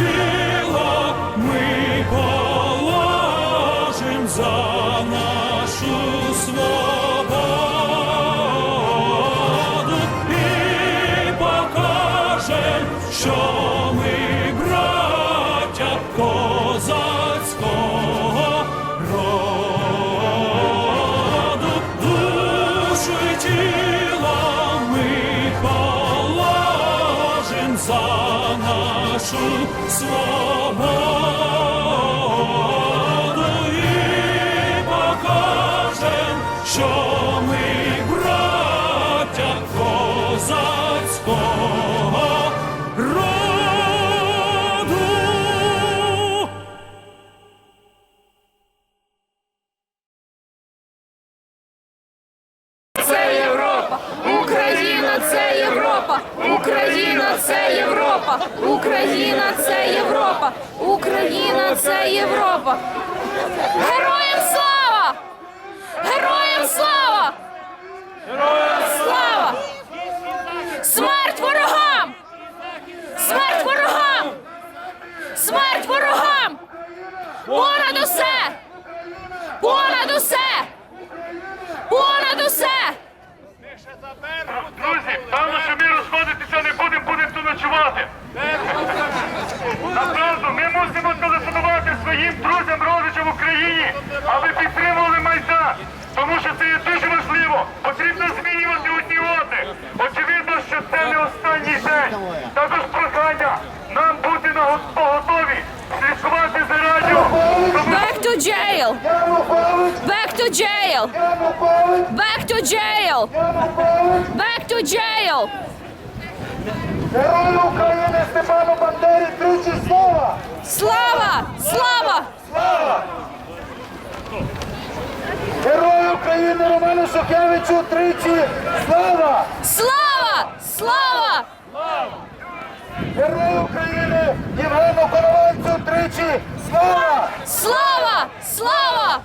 Jesus. Європа, Україна це Європа, Україна це Європа, Україна це Європа, Україна це Європа. Героям слава! Героям слава! Героям слава! Смерть ворогам! Смерть ворогам! Смерть ворогам! Понад усе! Понад усе! Понад усе! Друзі, певно, що ми розходитися не будемо, будемо тут ночувати. Направду, ми мусимо телефонувати своїм друзям, родичам в Україні, аби підтримували Майдан. Тому що це є дуже важливо. Потрібно змінювати одні одних. Очевидно, що це не останній день. Також прохання нам бути на поготові, слідкувати за радіо. Back to jail! Back to jail! Back to jail! Back to jail! Герою України Степану Бандері тричі слова! Слава! Слава! Слава! Герою України Роману Шухевичу тричі слава! Слава! Слава! Герою України Євгену Коновальцю тричі слава! Слава! Слава!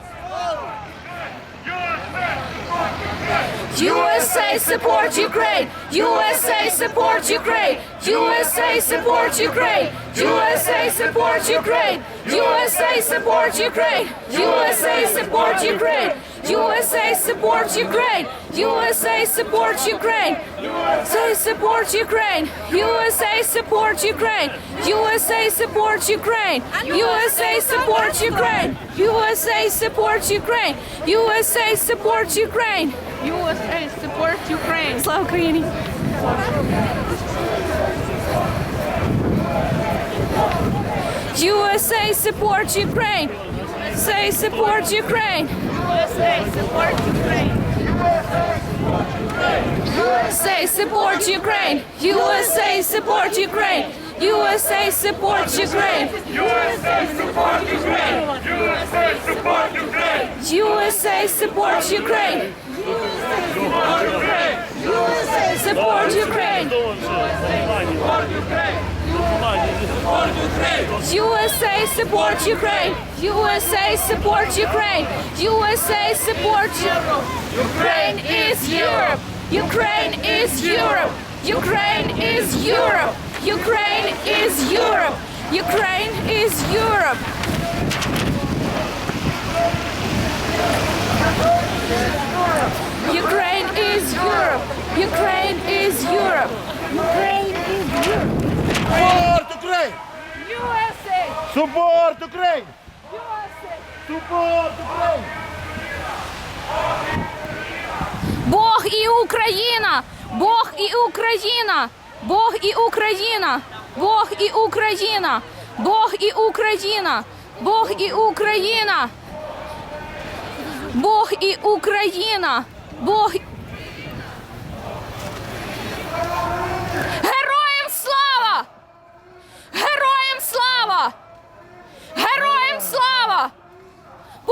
USA support Ukraine! USA support Ukraine! USA support Ukraine! USA support Ukraine! USA support Ukraine! USA support Ukraine! USA support Ukraine! USA support Ukraine! USA support Ukraine! USA support Ukraine! USA support Ukraine! USA support Ukraine! USA support Ukraine! USA support Ukraine! USA support Ukraine. Слава Україні! USA support Ukraine! Say support Ukraine! USA support Ukraine. Say support Ukraine! USA support Ukraine! USA support Ukraine! USA support Ukraine! USA support Ukraine! USA support Ukraine! Support Ukraine! USA support Ukraine! USA support Ukraine! USA support Ukraine USA support Ukraine is Europe! Ukraine is Europe! Ukraine is Europe! Ukraine is Europe! Ukraine is Europe! Ukraine is Europe! Ukraine is Europe! USA! Support Україн! USA! Support Україн! Бог і Україна! Бог і Україна! Бог і Україна! Бог і Україна! Бог і Україна! Бог і Україна! Бог і Україна! Бог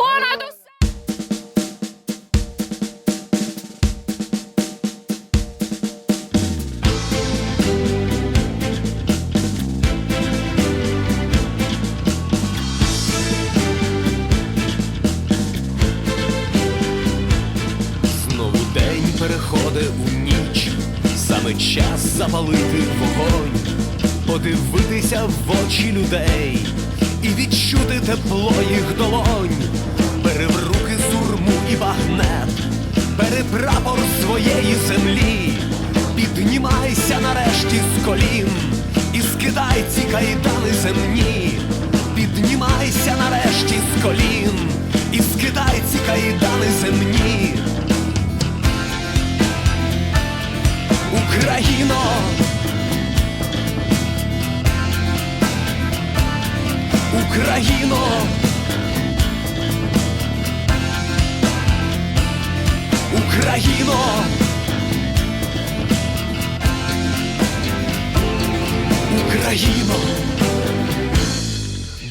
понад усе. Знову день переходить у ніч, саме час запалити вогонь, подивитися в очі людей і відчути тепло їх долонь. Бери в руки сурму і багнет, бери прапор своєї землі, піднімайся нарешті з колін і скидай ці кайдани земні, піднімайся нарешті з колін і скидай ці кайдани земні. Україно, Україно, Україно, Україно,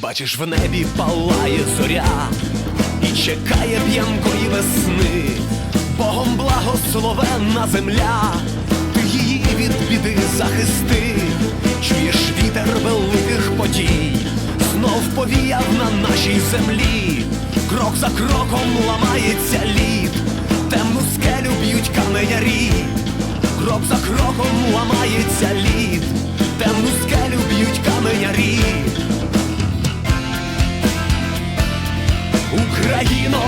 бачиш в небі палає зоря і чекає п'янкої весни, Богом благословенна земля, ти її від біди захисти, чуєш вітер великих подій, знов повіяв на нашій землі, крок за кроком ламається лід, темну скелю б'ють каменярі, крок за кроком ламається лід, темну скелю б'ють каменярі. Україно,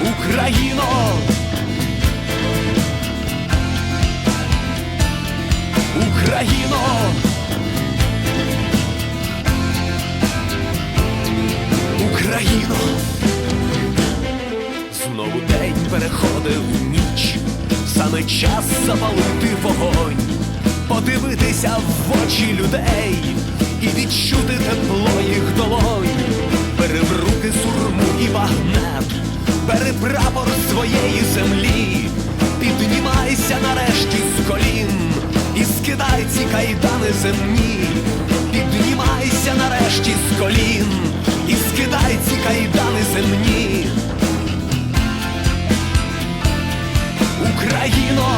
Україно, Україно, саме час запалити вогонь, подивитися в очі людей і відчути тепло їх долонь. Бери в руки сурму і багнет, бери прапор своєї землі, піднімайся нарешті з колін і скидай ці кайдани земні, піднімайся нарешті з колін і скидай ці кайдани земні. Україно,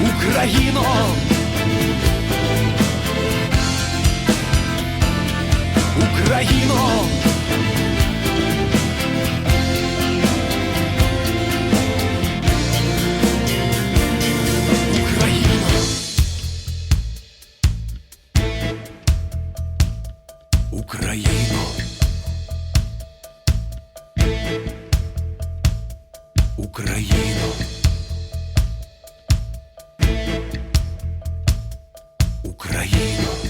Україно, Україно, Thank you.